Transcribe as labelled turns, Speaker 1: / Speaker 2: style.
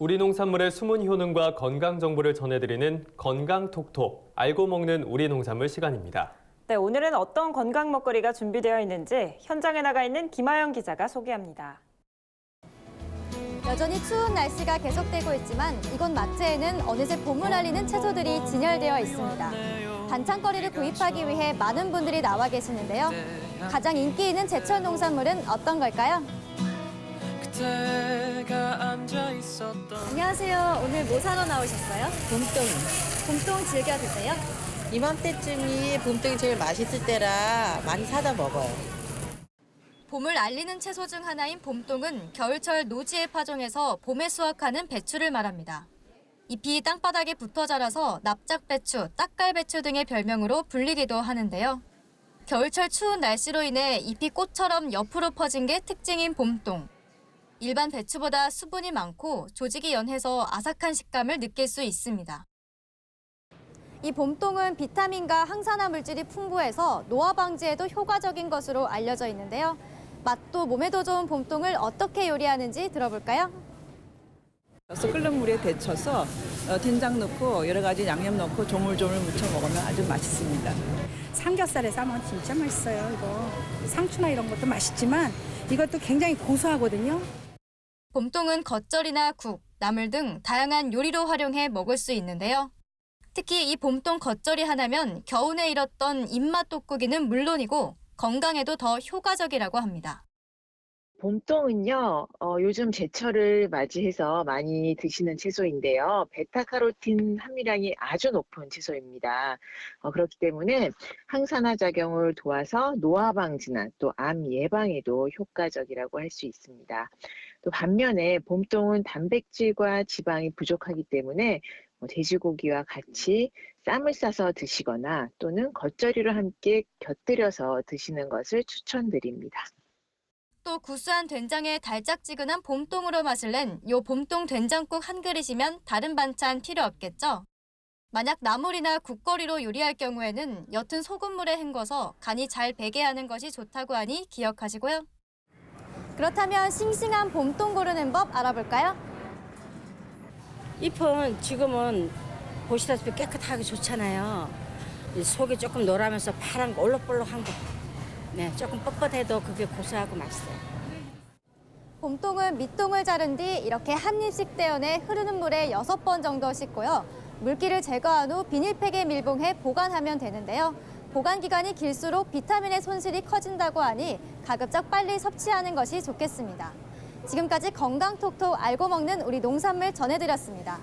Speaker 1: 우리 농산물의 숨은 효능과 건강 정보를 전해드리는 건강톡톡 알고 먹는 우리 농산물 시간입니다.
Speaker 2: 네, 오늘은 어떤 건강 먹거리가 준비되어 있는지 현장에 나가 있는 김하영 기자가 소개합니다.
Speaker 3: 여전히 추운 날씨가 계속되고 있지만 이곳 마트에는 어느새 봄을 알리는 채소들이 진열되어 있습니다. 반찬거리를 구입하기 위해 많은 분들이 나와 계시는데요. 가장 인기 있는 제철 농산물은 어떤 걸까요?
Speaker 4: 있었던
Speaker 3: 안녕하세요. 오늘 뭐 사러 나오셨어요?
Speaker 5: 봄동.
Speaker 3: 봄동 즐겨 드세요?
Speaker 5: 이맘때쯤이 봄동이 제일 맛있을 때라 많이 사다 먹어요.
Speaker 3: 봄을 알리는 채소 중 하나인 봄동은 겨울철 노지에 파종해서 봄에 수확하는 배추를 말합니다. 잎이 땅바닥에 붙어 자라서 납작배추, 딱갈배추 등의 별명으로 불리기도 하는데요. 겨울철 추운 날씨로 인해 잎이 꽃처럼 옆으로 퍼진 게 특징인 봄동. 일반 배추보다 수분이 많고 조직이 연해서 아삭한 식감을 느낄 수 있습니다. 이 봄동은 비타민과 항산화 물질이 풍부해서 노화 방지에도 효과적인 것으로 알려져 있는데요. 맛도 몸에도 좋은 봄동을 어떻게 요리하는지 들어볼까요?
Speaker 6: 끓는 물에 데쳐서 어, 된장 넣고 여러 가지 양념 넣고 조물조물 무쳐 먹으면 아주 맛있습니다.
Speaker 7: 삼겹살에 싸면 진짜 맛있어요, 이거. 상추나 이런 것도 맛있지만 이것도 굉장히 고소하거든요.
Speaker 3: 봄동은 겉절이나 국, 나물 등 다양한 요리로 활용해 먹을 수 있는데요. 특히 이 봄동 겉절이 하나면 겨우내 잃었던 입맛 돋구기는 물론이고 건강에도 더 효과적이라고 합니다.
Speaker 8: 봄동은요, 어, 요즘 제철을 맞이해서 많이 드시는 채소인데요. 베타카로틴 함유량이 아주 높은 채소입니다. 어, 그렇기 때문에 항산화 작용을 도와서 노화 방지나 또 암 예방에도 효과적이라고 할 수 있습니다. 또 반면에 봄동은 단백질과 지방이 부족하기 때문에 뭐 돼지고기와 같이 쌈을 싸서 드시거나 또는 겉절이로 함께 곁들여서 드시는 것을 추천드립니다.
Speaker 3: 또 구수한 된장에 달짝지근한 봄동으로 맛을 낸 요 봄동 된장국 한 그릇이면 다른 반찬 필요 없겠죠? 만약 나물이나 국거리로 요리할 경우에는 옅은 소금물에 헹궈서 간이 잘 배게 하는 것이 좋다고 하니 기억하시고요. 그렇다면 싱싱한 봄동 고르는 법 알아볼까요?
Speaker 9: 잎은 지금은 보시다시피 깨끗하게 좋잖아요. 이 속이 조금 노라면서 파란 거 올록볼록한 거. 네, 조금 뻣뻣해도 그게 고소하고 맛있어요.
Speaker 3: 봄동은 밑동을 자른 뒤 이렇게 한 입씩 떼어내 흐르는 물에 여섯 번 정도 씻고요. 물기를 제거한 후 비닐팩에 밀봉해 보관하면 되는데요. 보관 기간이 길수록 비타민의 손실이 커진다고 하니 가급적 빨리 섭취하는 것이 좋겠습니다. 지금까지 건강톡톡 알고 먹는 우리 농산물 전해드렸습니다.